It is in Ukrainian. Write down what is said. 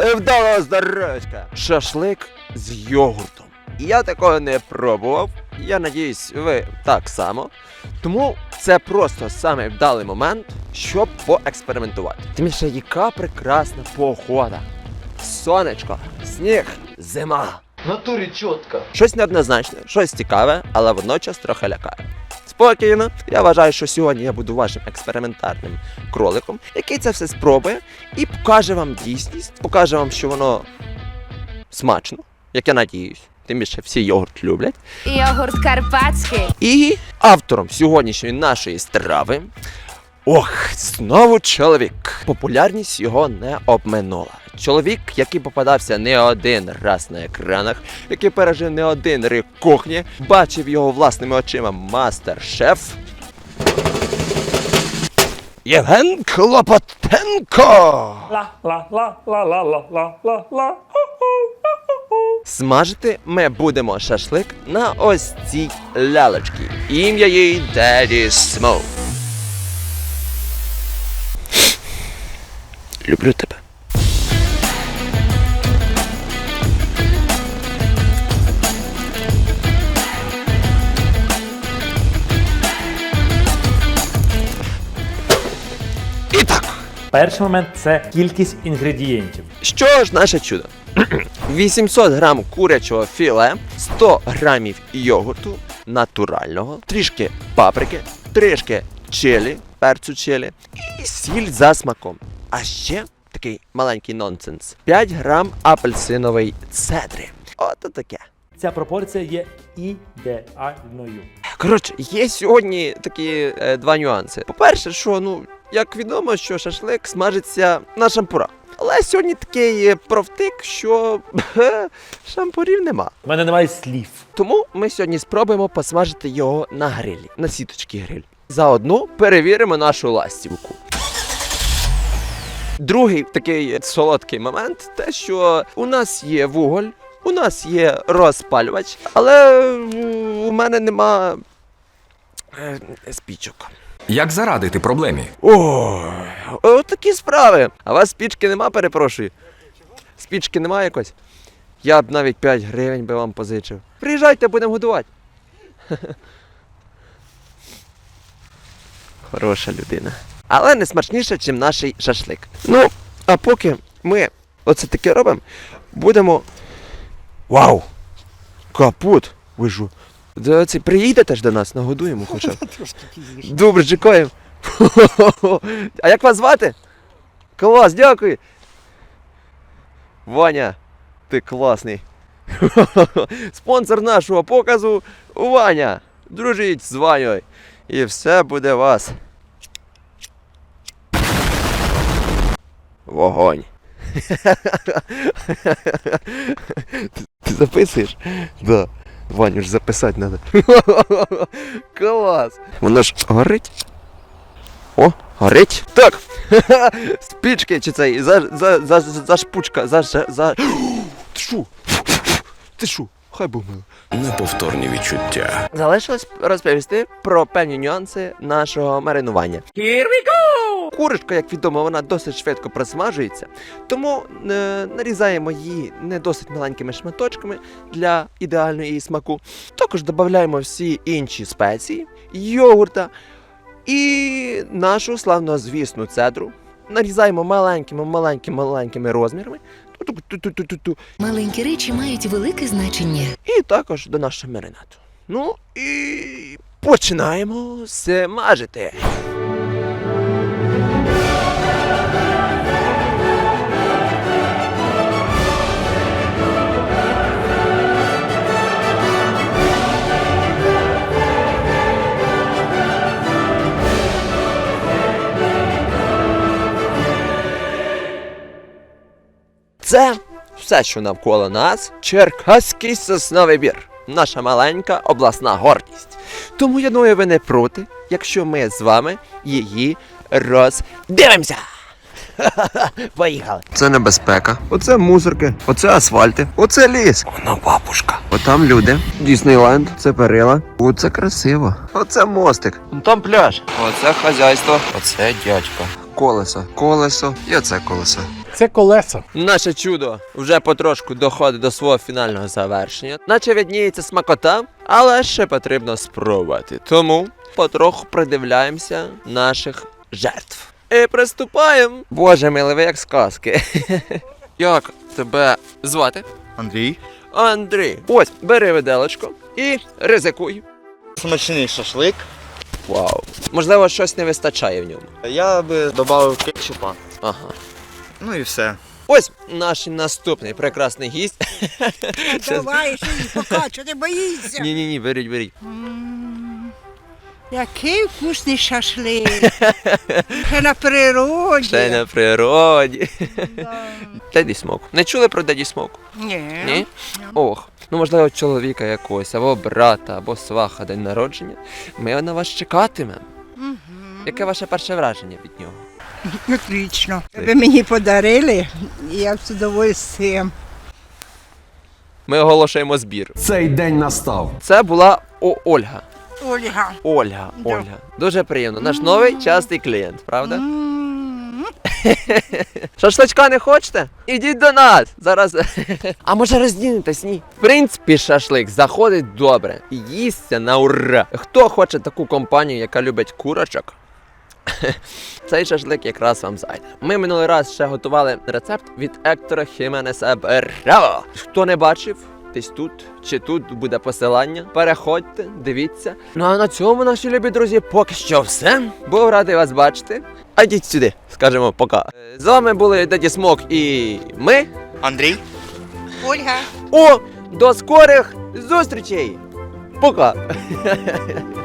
Е, Вдалого! Шашлик з йогуртом. Я такого не пробував. Я надіюсь, ви так само. Тому це просто саме вдалий момент, щоб поекспериментувати. Тим більше, яка прекрасна погода. Сонечко, сніг, зима. В натурі чітко. Щось неоднозначне, щось цікаве, але водночас трохи лякає. Спокійно, я вважаю, що сьогодні я буду вашим експериментарним кроликом, який це все спробує і покаже вам дійсність, покаже вам, що воно смачно, як я надіюсь. Тим більше всі йогурт люблять. Йогурт карпатський. І автором сьогоднішньої нашої страви. Ох, знову чоловік. Популярність його не обминула. Чоловік, який попадався не один раз на екранах, який пережив не один рік кухні, бачив його власними очима мастер-шеф. Євген Клопотенко! La la la la. Смажити ми будемо шашлик на ось цій лялечці. Ім'я їй Daddy Smoke. Люблю тебе. І так. Перший момент це кількість інгредієнтів. Що ж наше чудо? 800 грам курячого філе, 100 грамів йогурту натурального, трішки паприки, трішки чилі, перцю чилі і сіль за смаком. А ще такий маленький нонсенс: 5 грам апельсинової цедри. Ото таке. Ця пропорція є ідеальною. Коротше, є сьогодні такі е, два нюанси. По-перше, що ну, як відомо, що шашлик смажиться на шампурах. Але сьогодні такий е, провтик, що шампурів нема. У мене немає слів. Тому ми сьогодні спробуємо посмажити його на грилі, на сіточки гриль. Заодно перевіримо нашу ластівку. Другий такий солодкий момент, те, що у нас є вуголь, у нас є розпалювач, але у мене нема е, спічок. Як зарадити проблемі? О, от такі справи. А у вас спічки нема, перепрошую. Спічки нема якось? Я б навіть 5 гривень би вам позичив. Приїжджайте, будемо годувати. Хороша людина. Але не смачніше, ніж наш шашлик. Ну, а поки ми оце таке робимо, будемо. Вау! Капут! Ви ж. Це, це, приїдете ж до нас, нагодуємо хоча б. Добре, чекаємо. А як вас звати? Клас, дякую. Ваня, ти класний. Спонсор нашого показу Ваня. Дружіть з Ванею. І все буде вас. Вогонь. Ти, записуєш? Да. Ваню ж записати треба. Клас. Воно ж горить. О, горить. Так. Спічки чи цей. За, за, за, за, шпучка. За, за, за... Ти шо? Ти шо? Хай Бог. Неповторні відчуття. Залишилось розповісти про певні нюанси нашого маринування. Here we go! Курочка, як відомо, вона досить швидко просмажується, тому е, нарізаємо її не досить маленькими шматочками для ідеального її смаку. Також додаємо всі інші спеції, йогурта і нашу славнозвісну цедру. Нарізаємо маленькими, маленькими, маленькими розмірами. Маленькі речі мають велике значення. І також до нашого маринату. Ну і починаємо смажити. Це все, що навколо нас, Черкаський сосновий бір. Наша маленька обласна гордість. Тому я думаю, ви не проти, якщо ми з вами її роздивимося. Поїхали. Це небезпека. Оце мусорки, оце асфальти, оце ліс. Воно бабушка. Отам люди. Діснейленд, це перила. Оце красиво. Оце мостик. Там пляж. Оце хазяйство. Оце дядько. Колесо, колесо і оце колесо. Це колеса. Наше чудо вже потрошку доходить до свого фінального завершення, наче відніється смакота, але ще потрібно спробувати. Тому потроху придивляємося наших жертв. І приступаємо. Боже милий, ви як сказки. Як тебе звати? Андрій. Андрій. Ось, бери виделочку і ризикуй. Смачний шашлик. Вау. Можливо, щось не вистачає в ньому. Я би додав кетчупа. Ага. Ну і все. Ось наш наступний прекрасний гість. Давай, ще й покачу, не боїшся. Ні, ні, ні, беріть, беріть. М, Який вкусний шашлик. Ще на природі. Ще й на природі. Да. Деді Смок. Не чули про Деді Смок? Ні. Ні? Ох. Ну, можливо, чоловіка якогось, або брата, або сваха день народження. Ми на вас чекатимемо. Яке ваше перше враження від нього? Отлично. Ви мені подарили, і я з удовольствием. Ми оголошуємо збір. Цей день настав. Це була О- Ольга. Ольга. Ольга, Да. Ольга. Дуже приємно. Наш новий частий клієнт, правда? М, Шашличка не хочете? Ідіть до нас. Зараз. А може роздінетесь? Ні. В принципі, шашлик заходить добре. і Їсться на ура. Хто хоче таку компанію, яка любить курочок? Цей шашлик якраз вам зайде. Ми минулий раз ще готували рецепт від Ектора Хіменеса Браво. Хто не бачив, десь тут чи тут буде посилання. Переходьте, дивіться. Ну а на цьому, наші любі друзі, поки що все. Був радий вас бачити. А йдіть сюди, скажемо пока. Е, З вами були Деді Смок і ми. Андрій. Ольга. О, до скорих зустрічей! Пока!